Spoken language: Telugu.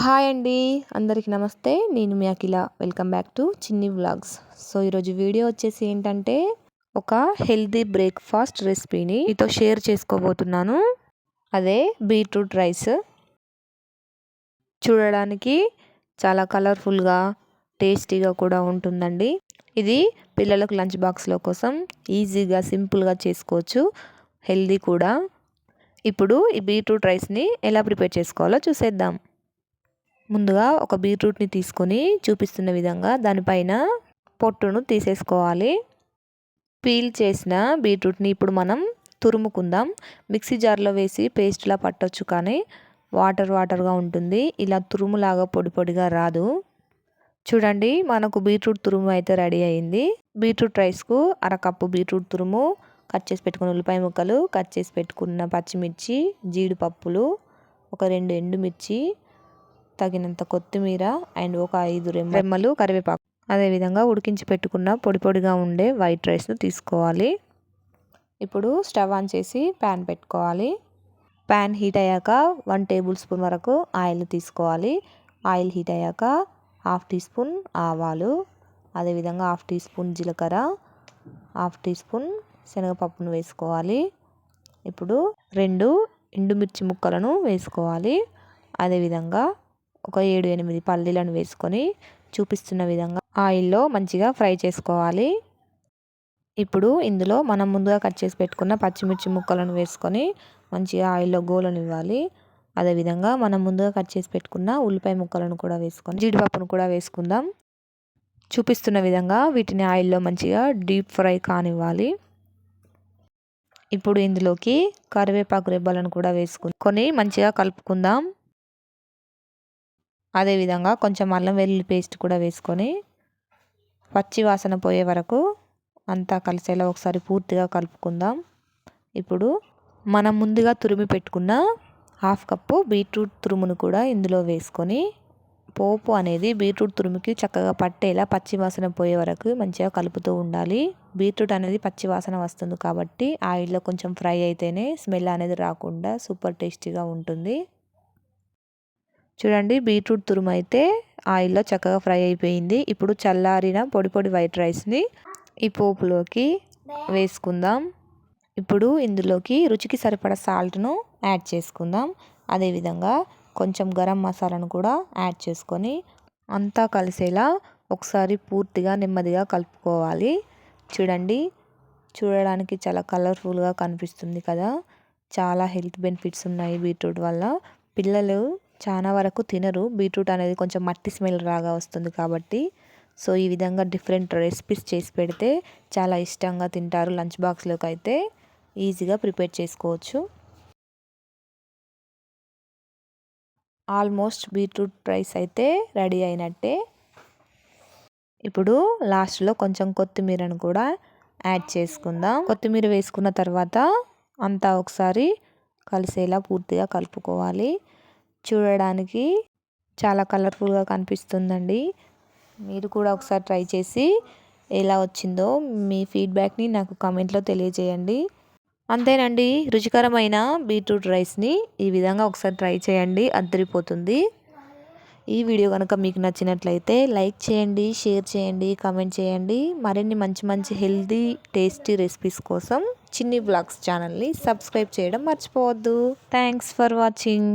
హాయ్ అండి అందరికి నమస్తే. నేను మీ Akhila. Welcome back to Chinni vlogs so ఈరోజు వీడియో వచ్చేసి ఏంటంటే ఒక హెల్దీ బ్రేక్ఫాస్ట్ రెసిపీని మీతో షేర్ చేసుకోబోతున్నాను. అదే బీట్రూట్ రైస్ చూడడానికి చాలా కలర్ఫుల్గా టేస్టీగా కూడా ఉంటుందండి. ఇది పిల్లలకు లంచ్ బాక్స్లో కోసం ఈజీగా సింపుల్గా చేసుకోవచ్చు. హెల్దీ కూడా. ఇప్పుడు ఈ బీట్రూట్ రైస్ని ఎలా ప్రిపేర్ చేసుకోవాలో చూసేద్దాం. ముందుగా ఒక బీట్రూట్ని తీసుకొని చూపిస్తున్న విధంగా దానిపైన పొట్టును తీసేసుకోవాలి. పీల్ చేసిన బీట్రూట్ని ఇప్పుడు మనం తురుముకుందాం. మిక్సీ జార్లో వేసి పేస్ట్లా పట్టొచ్చు కానీ వాటర్ వాటర్గా ఉంటుంది. ఇలా తురుములాగా పొడి పొడిగా రాదు. చూడండి మనకు బీట్రూట్ తురుము అయితే రెడీ అయింది. బీట్రూట్ రైస్కు అరకప్పు బీట్రూట్ తురుము కట్ చేసి పెట్టుకున్న ఉల్లిపాయ ముక్కలు కట్ చేసి పెట్టుకున్న పచ్చిమిర్చి జీడిపప్పులు ఒక రెండు ఎండుమిర్చి తగినంత కొత్తిమీర అండ్ ఒక ఐదు రెమ్మలు కరివేపాకు. అదేవిధంగా ఉడికించి పెట్టుకున్న పొడి పొడిగా ఉండే వైట్ రైస్ను తీసుకోవాలి. ఇప్పుడు స్టవ్ ఆన్ చేసి ప్యాన్ పెట్టుకోవాలి. ప్యాన్ హీట్ అయ్యాక వన్ టేబుల్ స్పూన్ వరకు ఆయిల్ తీసుకోవాలి. ఆయిల్ హీట్ అయ్యాక హాఫ్ టీ స్పూన్ ఆవాలు అదేవిధంగా హాఫ్ టీ స్పూన్ జీలకర్ర హాఫ్ టీ స్పూన్ శనగపప్పును వేసుకోవాలి. ఇప్పుడు రెండు ఎండుమిర్చి ముక్కలను వేసుకోవాలి. అదేవిధంగా ఒక ఏడు ఎనిమిది పల్లీలను వేసుకొని చూపిస్తున్న విధంగా ఆయిల్లో మంచిగా ఫ్రై చేసుకోవాలి. ఇప్పుడు ఇందులో మనం ముందుగా కట్ చేసి పెట్టుకున్న పచ్చిమిర్చి ముక్కలను వేసుకొని మంచిగా ఆయిల్లో గోలనివ్వాలి. అదేవిధంగా మనం ముందుగా కట్ చేసి పెట్టుకున్న ఉల్లిపాయ ముక్కలను కూడా వేసుకొని జీడిపప్పును కూడా వేసుకుందాం. చూపిస్తున్న విధంగా వీటిని ఆయిల్లో మంచిగా డీప్ ఫ్రై కానివ్వాలి. ఇప్పుడు ఇందులోకి కరివేపాకు రెబ్బలను కూడా వేసుకుని మంచిగా కలుపుకుందాం. అదేవిధంగా కొంచెం అల్లం వెల్లుల్లి పేస్ట్ కూడా వేసుకొని పచ్చి వాసన పోయే వరకు అంతా కలిసేలా ఒకసారి పూర్తిగా కలుపుకుందాం. ఇప్పుడు మనం ముందుగా తురిమి పెట్టుకున్న హాఫ్ కప్పు బీట్రూట్ తురుమును కూడా ఇందులో వేసుకొని పోపు అనేది బీట్రూట్ తురుముకి చక్కగా పట్టేలా పచ్చి వాసన పోయే వరకు మంచిగా కలుపుతూ ఉండాలి. బీట్రూట్ అనేది పచ్చి వాసన వస్తుంది కాబట్టి ఆయిల్లో కొంచెం ఫ్రై అయితేనే స్మెల్ అనేది రాకుండా సూపర్ టేస్టీగా ఉంటుంది. చూడండి బీట్రూట్ తురుము అయితే ఆయిల్లో చక్కగా ఫ్రై అయిపోయింది. ఇప్పుడు చల్లారిన పొడి పొడి వైట్ రైస్ని ఈ పోపులోకి వేసుకుందాం. ఇప్పుడు ఇందులోకి రుచికి సరిపడ సాల్ట్ను యాడ్ చేసుకుందాం. అదేవిధంగా కొంచెం గరం మసాలాను కూడా యాడ్ చేసుకొని అంతా కలిసేలా ఒకసారి పూర్తిగా నెమ్మదిగా కలుపుకోవాలి. చూడండి చూడడానికి చాలా కలర్ఫుల్గా కనిపిస్తుంది కదా. చాలా హెల్త్ బెనిఫిట్స్ ఉన్నాయి బీట్రూట్ వల్ల. పిల్లలు చాలా వరకు తినరు. బీట్రూట్ అనేది కొంచెం మట్టి స్మెల్ రాగా వస్తుంది కాబట్టి. సో ఈ విధంగా డిఫరెంట్ రెసిపీస్ చేసి పెడితే చాలా ఇష్టంగా తింటారు. లంచ్ బాక్స్లోకి అయితే ఈజీగా ప్రిపేర్ చేసుకోవచ్చు. ఆల్మోస్ట్ బీట్రూట్ రైస్ అయితే రెడీ అయినట్టే. ఇప్పుడు లాస్ట్లో కొంచెం కొత్తిమీరను కూడా యాడ్ చేసుకుందాం. కొత్తిమీర వేసుకున్న తర్వాత అంతా ఒకసారి కలిసేలా పూర్తిగా కలుపుకోవాలి. చూడడానికి చాలా కలర్ఫుల్గా కనిపిస్తుందండి. మీరు కూడా ఒకసారి ట్రై చేసి ఎలా వచ్చిందో మీ ఫీడ్బ్యాక్ని నాకు కామెంట్లో తెలియజేయండి. అంతేనండి రుచికరమైన బీట్రూట్ రైస్ని ఈ విధంగా ఒకసారి ట్రై చేయండి అద్దరిపోతుంది. ఈ వీడియో కనుక మీకు నచ్చినట్లయితే లైక్ చేయండి షేర్ చేయండి కామెంట్ చేయండి. మరిన్ని మంచి మంచి హెల్తీ టేస్టీ రెసిపీస్ కోసం చిన్ని బ్లాగ్స్ ఛానల్ని సబ్స్క్రైబ్ చేయడం మర్చిపోవద్దు. Thanks for watching